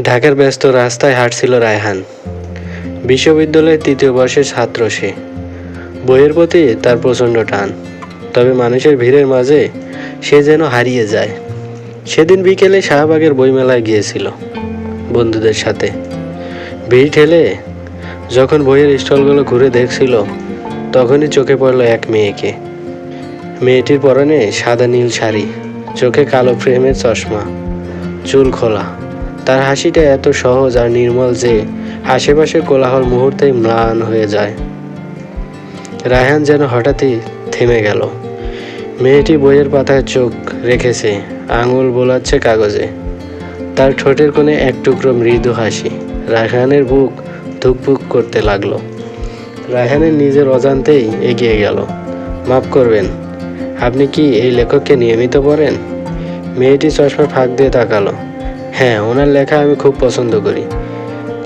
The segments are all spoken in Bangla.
ঢাকার ব্যস্ত রাস্তায় হাঁটছিল রায়হান। বিশ্ববিদ্যালয়ের তৃতীয় বর্ষের ছাত্র সে। বইয়ের প্রতি তার প্রচণ্ড টান। তবে মানুষের ভিড়ের মাঝে সে যেন হারিয়ে যায়। সেদিন বিকেলে শাহবাগের বইমেলায় গিয়েছিল বন্ধুদের সাথে। ভিড় ঠেলে যখন বইয়ের স্টলগুলো ঘুরে দেখছিল, তখনই চোখে পড়ল এক মেয়েকে। মেয়েটির পরনে সাদা নীল শাড়ি, চোখে কালো ফ্রেমের চশমা, চুল খোলা। তার হাসিটা এত সহজ আর নির্মল যে আশেপাশের কোলাহল মুহূর্তেই ম্লান হয়ে যায়। রায়হান যেন হঠাৎই থেমে গেল। মেয়েটি বইয়ের পাতায় চোখ রেখেছে, আঙুল বোলাচ্ছে কাগজে। তার ঠোঁটের কোণে এক টুকরো মৃদু হাসি। রায়হানের বুক ধুকপুক করতে লাগল। রায়হানের নিজের অজান্তেই এগিয়ে গেল। মাফ করবেন, আপনি কি এই লেখককে নিয়মিত পড়েন? মেয়েটি চশমা ফাঁক দিয়ে তাকালো। হ্যাঁ ওনার লেখা আমি খুব পছন্দ করি।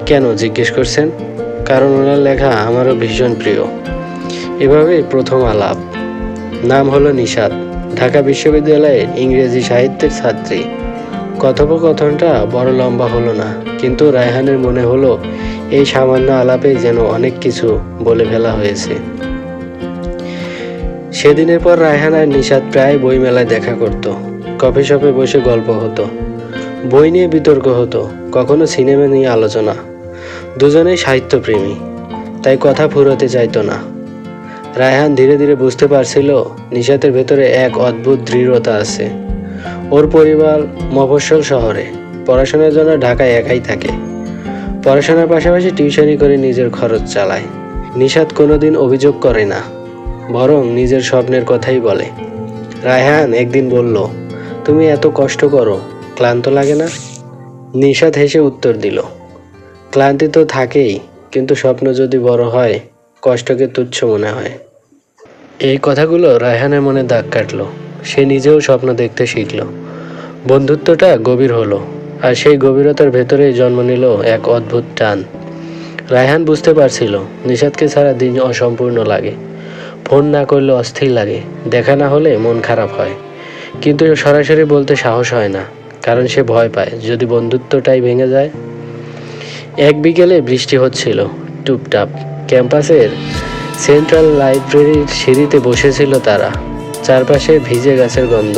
কেন জিজ্ঞেস করছেন? কারণ ওনার লেখা আমারও ভীষণ প্রিয়। এভাবেই প্রথম আলাপ। নাম হলো নিষাদ, ঢাকা বিশ্ববিদ্যালয়ের ইংরেজি সাহিত্যের ছাত্রী। কথোপকথনটা বড় লম্বা হলো না, কিন্তু রায়হানের মনে হলো এই সামান্য আলাপে যেন অনেক কিছু বলে ফেলা হয়েছে। সেদিনের পর রায়হান আর নিষাদ প্রায় বইমেলায় দেখা করত। কফি শপে বসে গল্প হতো। বই নিয়ে বিতর্ক হতো, কখনো সিনেমা নিয়ে আলোচনা। দুজনেই সাহিত্যপ্রেমী, তাই কথা ফুরোতে চাইতো না। রায়হান ধীরে ধীরে বুঝতে পারছিল নিশাতের ভেতরে এক অদ্ভুত দৃঢ়তা আছে। ওর পরিবার মফস্বল শহরে, পড়াশোনার জন্য ঢাকায় একাই থাকে। পড়াশোনার পাশাপাশি টিউশনি করে নিজের খরচ চালায়। নিশাত কোনোদিন অভিযোগ করে না, বরং নিজের স্বপ্নের কথাই বলে। রায়হান একদিন বলল, তুমি এত কষ্ট করো ক্লান্ত লাগে না? নিশাত হেসে উত্তর দিল, ক্লান্তি তো থাকেই, কিন্তু স্বপ্ন যদি বড় হয়, কষ্টকে তুচ্ছ মনে হয়। এই কথাগুলো রায়হানের মনে দাগ কাটলো। সে নিজেও স্বপ্ন দেখতে শিখল। বন্ধুত্বটা গভীর হলো, আর সেই গভীরতার ভেতরেই জন্ম নিল এক অদ্ভুত টান। রায়হান বুঝতে পারছিল, নিষাদকে ছাড়া দিন অসম্পূর্ণ লাগে। ফোন না করলে অস্থির লাগে, দেখা না হলে মন খারাপ হয়। কিন্তু সরাসরি বলতে সাহস হয় না। কারণ সে ভয় পায়। যদি বন্ধুত্বটাই ভেঙে যায়। এক বিকেলে বৃষ্টি হচ্ছিল। টুপটাপ ক্যাম্পাসের সেন্ট্রাল লাইব্রেরির সিঁড়িতে বসেছিল তারা। চারপাশে ভিজে গাছের গন্ধ।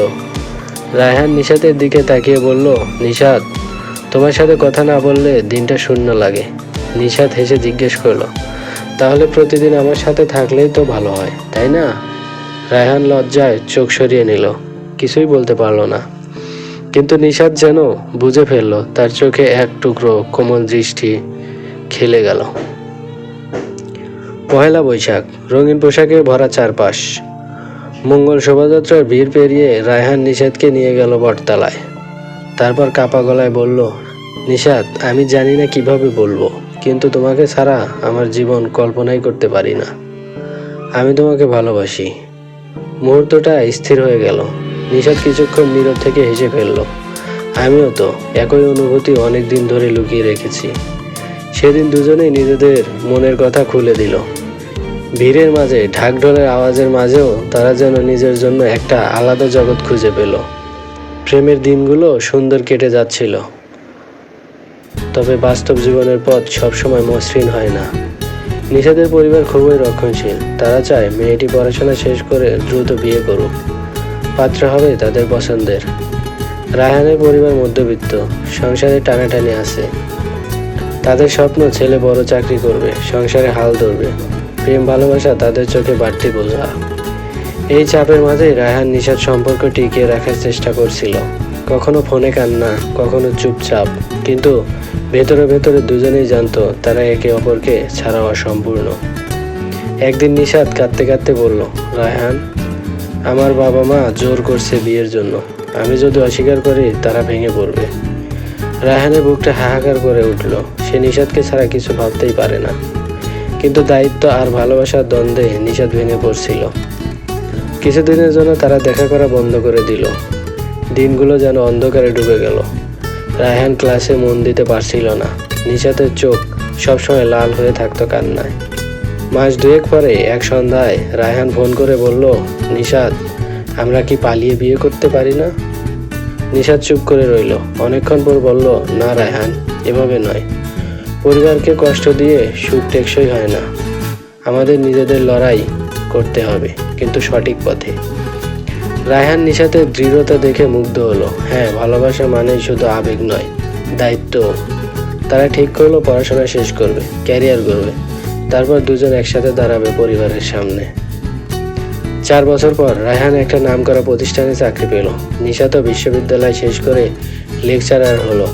রায়হান নিষাদের দিকে তাকিয়ে বলল নিষাদ তোমার সাথে কথা না বললে দিনটা শূন্য লাগে। নিষাদ হেসে জিজ্ঞেস করল, তাহলে প্রতিদিন আমার সাথে থাকলেই তো ভালো হয়, তাই না? রায়হান লজ্জায় চোখ সরিয়ে নিল। কিছুই বলতে পারল না। কিন্তু নিষাদ যেন বুঝে ফেলল, তার চোখে এক টুকরো কোমল দৃষ্টি খেলে গেল। পহেলা বৈশাখ, রঙিন পোশাকে ভরা চারপাশ। মঙ্গল শোভাযাত্রার ভিড় পেরিয়ে রায়হান নিষাদকে নিয়ে গেল বটতলায়। তারপর কাপা গলায় বলল, নিষাদ, আমি জানি না কীভাবে বলব, কিন্তু তোমাকে ছাড়া আমার জীবন কল্পনাই করতে পারি না। আমি তোমাকে ভালোবাসি। মুহূর্তটা স্থির হয়ে গেল। নিষাদ কিছুক্ষণ নীরব থেকে হেসে ফেলল। আমিও তো একই অনুভূতি অনেক দিন ধরে লুকিয়ে রেখেছি। সেদিন দুজনেই নিজেদের মনের কথা খুলে দিল। ভিড়ের মাঝে ঢাকঢোলের আওয়াজের মাঝেও তারা যেন নিজের জন্য একটা আলাদা জগৎ খুঁজে পেল। প্রেমের দিনগুলো সুন্দর কেটে যাচ্ছিল। তবে বাস্তব জীবনের পথ সবসময় মসৃণ হয় না। নিষাদের পরিবার খুবই রক্ষণশীল। তারা চায় মেয়েটি পড়াশোনা শেষ করে দ্রুত বিয়ে করুক। পাত্র হবে তাদের পছন্দের রায়হানের পরিবার মধ্যবিত্ত, সংসারে টানাটানি আছে। তাদের স্বপ্ন ছেলে বড় চাকরি করবে, সংসারে হাল ধরবে। প্রেম ভালোবাসা তাদের চোখে বাড়তি বোঝা। এই চাপের মাঝে রায়হান নিষাদ সম্পর্ক টিকিয়ে রাখার চেষ্টা করছিল। কখনো ফোনে কান্না, কখনো চুপচাপ। কিন্তু ভেতরে ভেতরে দুজনেই জানতো তারা একে অপরকে ছাড়া অসম্পূর্ণ। একদিন নিষাদ কাঁদতে কাঁদতে বলল, রায়হান আমার বাবা মা জোর করছে বিয়ের জন্য। আমি যদি অস্বীকার করি, তারা ভেঙে পড়বে। রায়হানের বুকটা হাহাকার করে উঠল। সে নিষাদকে ছাড়া কিছু ভাবতেই পারে না। কিন্তু দায়িত্ব আর ভালোবাসার দ্বন্দ্বে নিষাদ ভেঙে পড়ছিল। কিছুদিনের জন্য তারা দেখা করা বন্ধ করে দিল। দিনগুলো যেন অন্ধকারে ডুবে গেল। রায়হান ক্লাসে মন দিতে পারছিল না। নিষাদের চোখ সবসময় লাল হয়ে থাকতো কান্নায়। মাস দুয়েক পরে এক সন্ধ্যায় রায়হান ফোন করে বলল নিশাদ আমরা কি পালিয়ে বিয়ে করতে পারি না? নিশাদ চুপ করে রইল। অনেকক্ষণ পর বলল, না রায়হান, এভাবে নয়। পরিবারকে কষ্ট দিয়ে সুখ টেকসই হয় না। আমাদের নিজেদের লড়াই করতে হবে, কিন্তু সঠিক পথে। রায়হান নিশাতের দৃঢ়তা দেখে মুগ্ধ হলো। হ্যাঁ ভালোবাসা মানেই শুধু আবেগ নয় দায়িত্ব তারা ঠিক করল, পড়াশোনা শেষ করবে, ক্যারিয়ার করবে তারপর দুজন একসাথে দাঁড়াবে পরিবারের সামনে। চার বছর পর রায়হান একটা নাম করা প্রতিষ্ঠানে চাকরি পেল। নিশাতও বিশ্ববিদ্যালয় শেষ করে লেকচারার হলো।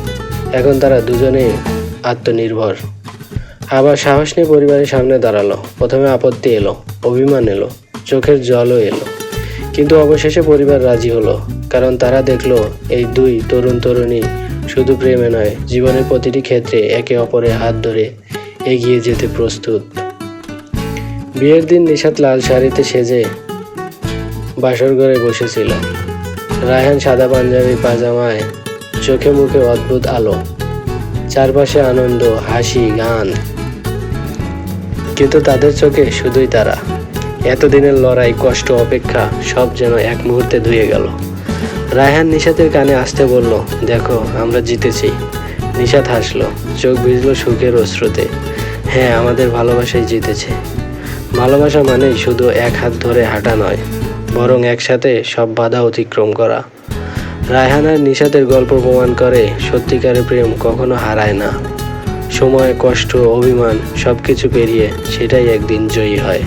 এখন তারা দুজনেই আত্মনির্ভর। আবার সাহস নিয়ে পরিবারের সামনে দাঁড়াল। প্রথমে আপত্তি এলো, অভিমান এলো, চোখের জলও এলো। কিন্তু অবশেষে পরিবার রাজি হলো, কারণ তারা দেখল এই দুই তরুণ তরুণী শুধু প্রেমে নয়, জীবনের প্রতিটি ক্ষেত্রে একে অপরের হাত ধরে এগিয়ে যেতে প্রস্তুত। বিয়ের দিন নিশাত লাল শাড়িতে সেজে বাসর ঘরে বসেছিল। রায়হান সাদা পাঞ্জাবি পাজামায় চোখে মুখে অদ্ভুত আলো। চারপাশে আনন্দ, হাসি, গান। কিন্তু তাদের চোখে শুধুই তারা। এতদিনের লড়াই, কষ্ট, অপেক্ষা সব যেন এক মুহূর্তে ধুয়ে গেল। রায়হান নিশাতের কানে আসতে বলল, দেখো, আমরা জিতেছি। নিশাত হাসলো, চোখ ভিজলো সুখের অশ্রুতে। হ্যাঁ আমাদের ভালোবাসাই জিতেছে। ভালোবাসা মানে শুধু এক হাত ধরে হাঁটা নয়, বরং একসাথে সব বাধা অতিক্রম করা। রায়হানার নিষাদের গল্প প্রমাণ করে, সত্যিকারের প্রেম কখনো হারায় না। সময়, কষ্ট, অভিমান সব কিছু পেরিয়ে সেটাই একদিন জয়ী হয়।